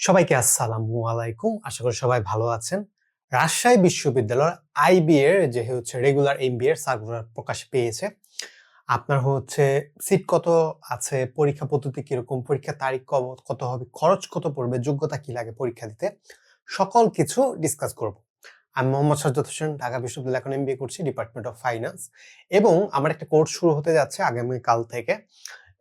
সবাইকে আসসালামু আলাইকুম। আশা করি সবাই ভালো আছেন। রাজশাহী বিশ্ববিদ্যালয় আইবি এর যে হচ্ছে রেগুলার এমবি এর সার্কুলার প্রকাশ পেয়েছে। আপনার হচ্ছে সিট কত আছে, পরীক্ষা পদ্ধতি কীরকম পরীক্ষা তারিখ কত হবে, খরচ কত পড়বে, যোগ্যতা কি লাগে পরীক্ষা দিতে, সকল কিছু ডিসকাস করব। আমি মোহাম্মদ সাজ্জাদ হোসেন, ঢাকা বিশ্ববিদ্যালয় এখন এমবিএ করছি ডিপার্টমেন্ট অফ ফাইন্যান্স এবং আমার একটা কোর্স শুরু হতে যাচ্ছে আগামীকাল থেকে।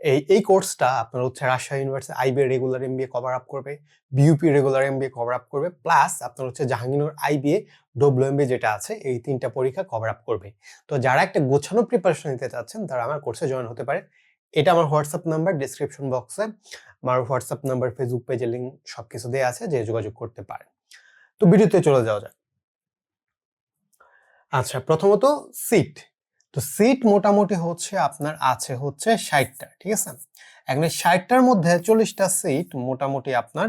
এই এই কোর্সটা আপনার হচ্ছে Rajshahi university IB regular M MBA cover up করবে BUP regular M MBA cover up করবে প্লাস আপনার হচ্ছে জাহাঙ্গীরনগর আইবিএ এমবিএ যেটা আছে, এই তিনটা পরীক্ষা কভার আপ করবে। তো যারা একটা গোছানো প্রিপারেশন নিতে চাচ্ছেন, তারা আমার কোর্সে জয়েন হতে পারে। এটা আমার হোয়াটসঅ্যাপ নাম্বার ডিসক্রিপশন বক্সে আমার হোয়াটসঅ্যাপ নাম্বার ফেসবুক পেজের লিঙ্ক সব কিছু দেওয়া আছে, যে যোগাযোগ করতে পারেন। তো ভিডিওতে চলে যাওয়া যাক। আচ্ছা প্রথমত সিট তো সিট মোটামুটি হচ্ছে আপনার আছে হচ্ছে ষাটটা, ঠিক আছে? এখন ষাটটার মধ্যে চল্লিশটা সিট মোটামুটি আপনার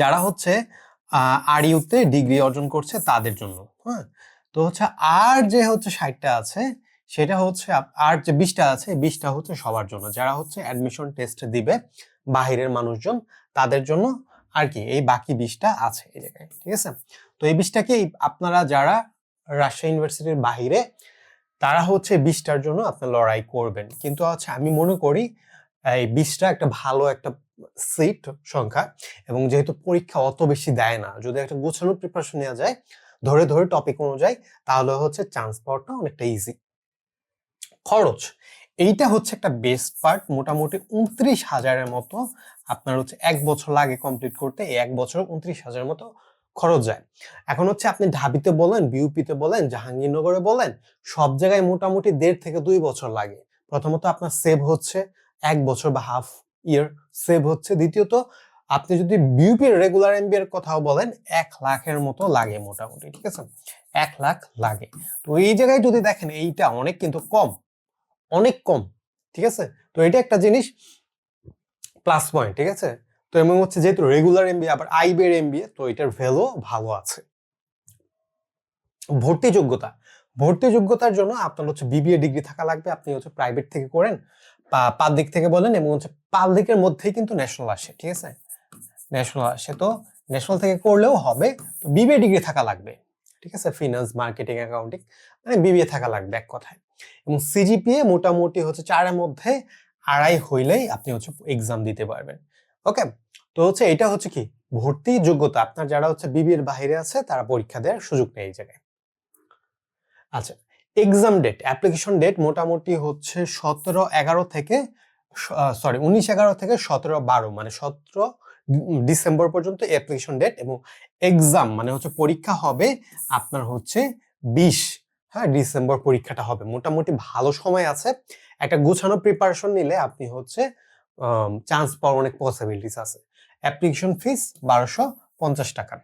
যারা হচ্ছে আর ইউতে ডিগ্রি অর্জন করছে তাদের জন্য হ্যাঁ? তো হচ্ছে আর যে হচ্ছে ষাটটা আছে, সেটা হচ্ছে আর যে বিশটা আছে বিশটা হচ্ছে সবার জন্য। যারা হচ্ছে অ্যাডমিশন টেস্ট দিবে বাহিরের মানুষজন, তাদের জন্য আর কি, এই বাকি বিশটা আছে এই জায়গায়, ঠিক আছে? তো এই বিশটাকে আপনারা যারা রাজশাহী ইউনিভার্সিটির বাহিরে তারা হচ্ছে বিশটার জন্য আপনি লড়াই করবেন। কিন্তু হচ্ছে আমি মনে করি, এই বিশটা একটা ভালো একটা সিট সংখ্যা এবং যেহেতু পরীক্ষা অত বেশি দেয় না, যদি একটা গোছানো প্রিপারেশন নেওয়া যায়, ধরে ধরে টপিক অনুযায়ী, তাহলে হচ্ছে চান্স পাওয়াটা অনেকটা ইজি খরচ, এইটা হচ্ছে একটা বেস্ট পার্ট মোটামুটি উনত্রিশ হাজারের মতো আপনার হচ্ছে এক বছর লাগে কমপ্লিট করতে, এই এক বছর উনত্রিশ হাজারের মতো খরচ যায়। এখন হচ্ছে আপনি ঢাবিতে বলেন, বিউপিতে বলেন, জাহাঙ্গীরনগরে বলেন, সব জায়গায় মোটামুটি দেড় থেকে দুই বছর লাগে। প্রথমত আপনার সেভ হচ্ছে এক বছর বা হাফ ইয়ার সেভ হচ্ছে। দ্বিতীয়ত, আপনি যদি বিউপির রেগুলার এমবি এর কথাও বলেন, এক লাখের মতো লাগে মোটামুটি, ঠিক আছে? এক লাখ লাগে। তো এই জায়গায় যদি দেখেন, এইটা অনেক কিন্তু কম, অনেক কম, ঠিক আছে? তো এটা একটা জিনিস প্লাস পয়েন্ট ঠিক আছে? তো এবং হচ্ছে যেহেতু রেগুলার এমবি আবার আইবের এমবি তো এটার ভ্যালু ভালো আছে। ভর্তি যোগ্যতা। ভর্তি যোগ্যতার জন্য আপনার হচ্ছে বিবিএ ডিগ্রি থাকা লাগবে, আপনি হচ্ছে প্রাইভেট থেকে করেন বা পাবলিক থেকে বলেন এবং হচ্ছে পাবলিকের মধ্যেই কিন্তু ন্যাশনাল আসে, ঠিক আছে? ন্যাশনাল আসে, তো ন্যাশনাল থেকে করলেও হবে, তো বিবিএ ডিগ্রি থাকা লাগবে, ঠিক আছে? ফিনান্স মার্কেটিং অ্যাকাউন্টিং মানে বিবিএ থাকা লাগবে এক কথায়। এবং সিজিপিএ মোটামুটি হচ্ছে চারের মধ্যে আড়াই হইলেই আপনি হচ্ছে এক্সাম দিতে পারবেন ওকে তো হচ্ছে এটা হচ্ছে কি? ভর্তি যোগ্যতা। আপনার যারা হচ্ছে বিবিএর বাইরে আছে, তারা পরীক্ষা দেওয়ার সুযোগ নেই এই জায়গায়। আচ্ছা এক্সাম ডেট অ্যাপ্লিকেশন ডেট মোটামুটি হচ্ছে সতেরো এগারো থেকে সরি উনিশ এগারো থেকে সতেরো বারো মানে সতেরো ডিসেম্বর পর্যন্ত অ্যাপ্লিকেশন ডেট এবং এক্সাম মানে হচ্ছে পরীক্ষা হবে আপনার হচ্ছে বিশ হ্যাঁ ডিসেম্বর পরীক্ষাটা হবে। মোটামুটি ভালো সময় আছে। একটা গোছানো প্রিপারেশন নিলে আপনি হচ্ছে চান্স পাওয়ার অনেক পসিবিলিটিস আছে। অ্যাপ্লিকেশন ফিস বারোশো পঞ্চাশ টাকা।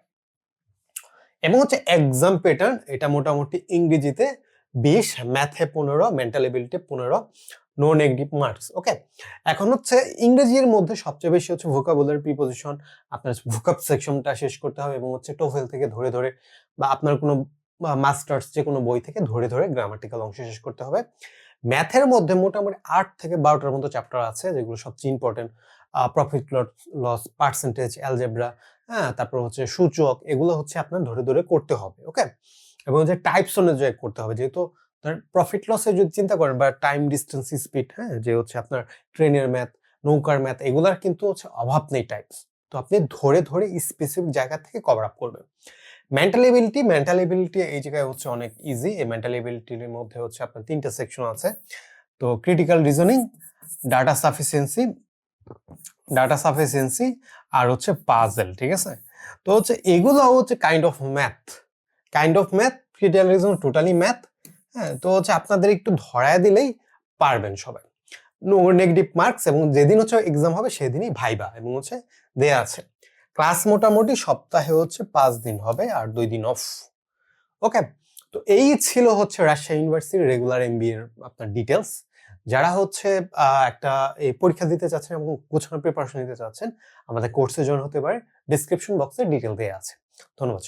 এবং হচ্ছে এক্সাম প্যাটার্ন এটা মোটামুটি ইংরেজিতে বিশ ম্যাথে পনেরো মেন্টাল এবিলিটি পনেরো নো নেগেটিভ মার্কস ওকে এখন হচ্ছে ইংরেজির মধ্যে সবচেয়ে বেশি হচ্ছে ভোকাবুলারি প্রিপোজিশন আপনার ভোকাব সেকশনটা শেষ করতে হবে এবং হচ্ছে টোফেল থেকে ধরে ধরে বা আপনার কোনো মাস্টার্স যে কোনো বই থেকে ধরে ধরে গ্রামাটিক্যাল অংশ শেষ করতে হবে। ম্যাথের মধ্যে মোটামুটি আট থেকে বারোটার মতো চ্যাপ্টার আছে যেগুলো সবচেয়ে important profit loss percentage algebra হ্যাঁ তারপর হচ্ছে সূচক, এগুলো হচ্ছে আপনার ধরে ধরে করতে হবে ওকে এবং যে টাইপস অনুযায়ী করতে হবে, যেহেতু প্রফিট লসে যদি চিন্তা করেন বা টাইম ডিস্টেন্স স্পিড হ্যাঁ যে হচ্ছে আপনার ট্রেনের ম্যাথ নৌকার ম্যাথ এগুলার কিন্তু হচ্ছে অভাব নেই টাইপস তো আপনি ধরে ধরে স্পেসিফিক জায়গা থেকে কভার আপ করবেন। মেন্টাল এবিলিটি মেন্টাল এবিলিটি এই জায়গায় হচ্ছে অনেক ইজি এই মেন্টাল এবিলিটির মধ্যে হচ্ছে আপনার তিনটা সেকশন আছে, তো critical reasoning data sufficiency data sufficiency আর হচ্ছে পাজেল ঠিক আছে? তো হচ্ছে এগুলো হচ্ছে kind of math kind of math critical totally math হ্যাঁ? তো হচ্ছে আপনাদের একটু ধরায় দিলেই পারবেন সবাই। নো নেগেটিভ মার্কস এবং যেদিন হচ্ছে এক্সাম হবে সেদিনই ভাইবা এবং হচ্ছে দেয়া আছে। ক্লাস মোটামুটি সপ্তাহে হচ্ছে পাঁচ দিন হবে আর দুই দিন অফ ওকে তো এই ছিল হচ্ছে রাজশাহী ইউনিভার্সিটির রেগুলার এমবি এর আপনার ডিটেলস যারা হচ্ছে একটা এই পরীক্ষা দিতে চাচ্ছেন এবং গোছানো প্রিপারেশন নিতে চাচ্ছেন, আমাদের কোর্সে জয়েন হতে পারে ডিসক্রিপশন বক্সে ডিটেল দেওয়া আছে। ধন্যবাদ